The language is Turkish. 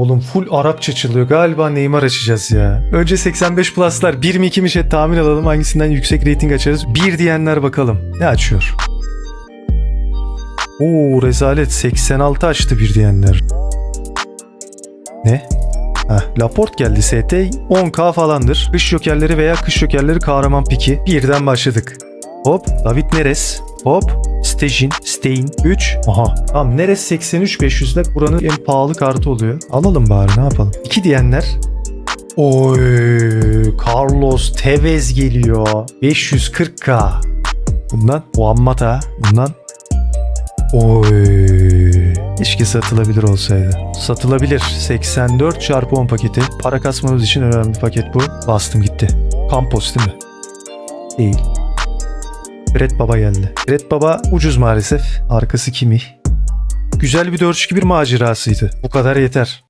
Oğlum full Arapça çalıyor. Galiba Neymar açacağız ya. Önce 85 pluslar 1 mi 2 mi şey tahmin alalım. Hangisinden yüksek rating açarız. 1 diyenler bakalım. Ne açıyor? Oo rezalet 86 açtı bir diyenler. Ne? Heh, Laporte geldi ST 10k falandır. Kış jokerleri veya kış jokerleri kahraman piki. Birden başladık. Hop David Neres. Hop Stejin, Stein 3. Aha. Tamam Neres 83 500'de buranın en pahalı kartı oluyor. Alalım bari ne yapalım. 2 diyenler. Oy Carlos Tevez geliyor. 540k. Bundan Muhammata. Bundan Oy. Keşke satılabilir olsaydı. Satılabilir. 84 çarpı 10 paketi. Para kasmamız için önemli bir paket bu. Bastım gitti. Campos değil mi? Değil. Fred Baba geldi. Fred Baba ucuz maalesef. Arkası kimi? Güzel bir 4-2-1 macerasıydı. Bu kadar yeter.